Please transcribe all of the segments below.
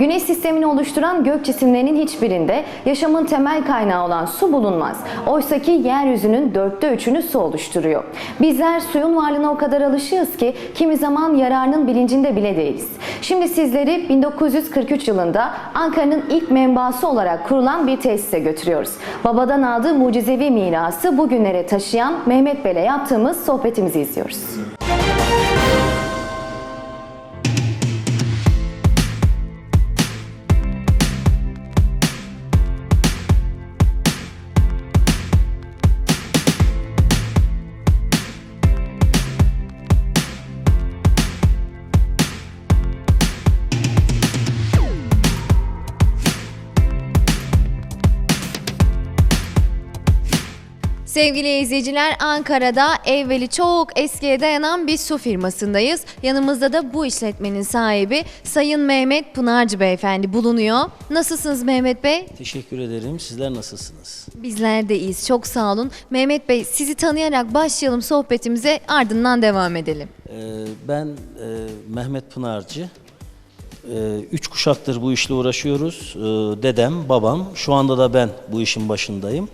Güneş sistemini oluşturan gök cisimlerinin hiçbirinde yaşamın temel kaynağı olan su bulunmaz. Oysaki yeryüzünün dörtte üçünü su oluşturuyor. Bizler suyun varlığına o kadar alışığız ki kimi zaman yararının bilincinde bile değiliz. Şimdi sizleri 1943 yılında Ankara'nın ilk menbaası olarak kurulan bir tesise götürüyoruz. Babadan aldığı mucizevi mirası bugünlere taşıyan Mehmet Bey'le yaptığımız sohbetimizi izliyoruz. Sevgili izleyiciler Ankara'da evveli çok eskiye dayanan bir su firmasındayız. Yanımızda da bu işletmenin sahibi Sayın Mehmet Pınarcı Beyefendi bulunuyor. Nasılsınız Mehmet Bey? Teşekkür ederim. Sizler nasılsınız? Bizler de iyiyiz. Çok sağ olun. Mehmet Bey sizi tanıyarak başlayalım sohbetimize ardından devam edelim. Ee, ben e, Mehmet Pınarcı. Ee, üç kuşaktır bu işle uğraşıyoruz. Ee, dedem, babam, şu anda da ben bu işin başındayım.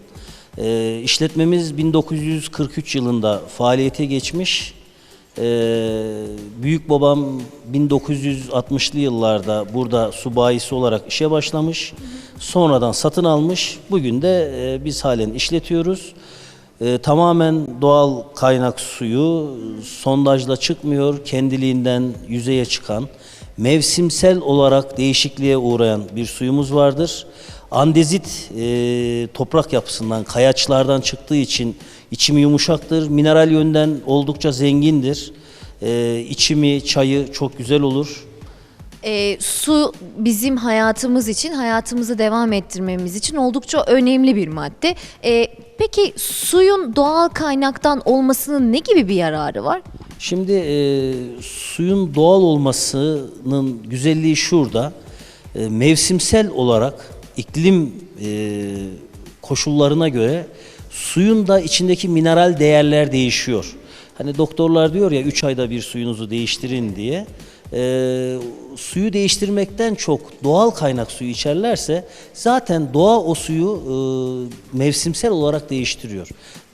Ee, işletmemiz 1943 yılında faaliyete geçmiş. Ee, büyük babam 1960'lı yıllarda burada subayisi olarak işe başlamış. Sonradan satın almış. Bugün de e, biz halen işletiyoruz. Ee, tamamen doğal kaynak suyu sondajla çıkmıyor, kendiliğinden yüzeye çıkan, mevsimsel olarak değişikliğe uğrayan bir suyumuz vardır. Andezit e, toprak yapısından, kayaçlardan çıktığı için içimi yumuşaktır, mineral yönden oldukça zengindir. E, içimi, çayı çok güzel olur. Ee, su bizim hayatımız için, hayatımızı devam ettirmemiz için oldukça önemli bir madde. Ee, peki suyun doğal kaynaktan olmasının ne gibi bir yararı var? Şimdi e, suyun doğal olmasının güzelliği şurada. E, mevsimsel olarak iklim e, koşullarına göre suyun da içindeki mineral değerler değişiyor. Hani doktorlar diyor ya 3 ayda bir suyunuzu değiştirin diye. E, suyu değiştirmekten çok doğal kaynak suyu içerlerse zaten doğa o suyu e, mevsimsel olarak değiştiriyor.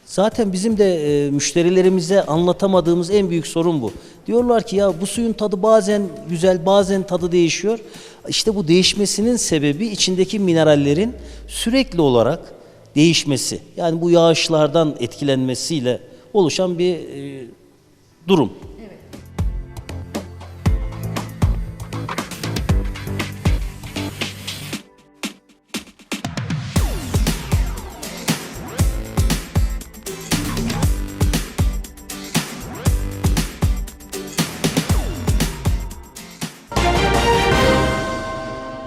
Zaten bizim de e, müşterilerimize anlatamadığımız en büyük sorun bu. Diyorlar ki ya bu suyun tadı bazen güzel, bazen tadı değişiyor. İşte bu değişmesinin sebebi içindeki minerallerin sürekli olarak değişmesi. Yani bu yağışlardan etkilenmesiyle oluşan bir e, durum.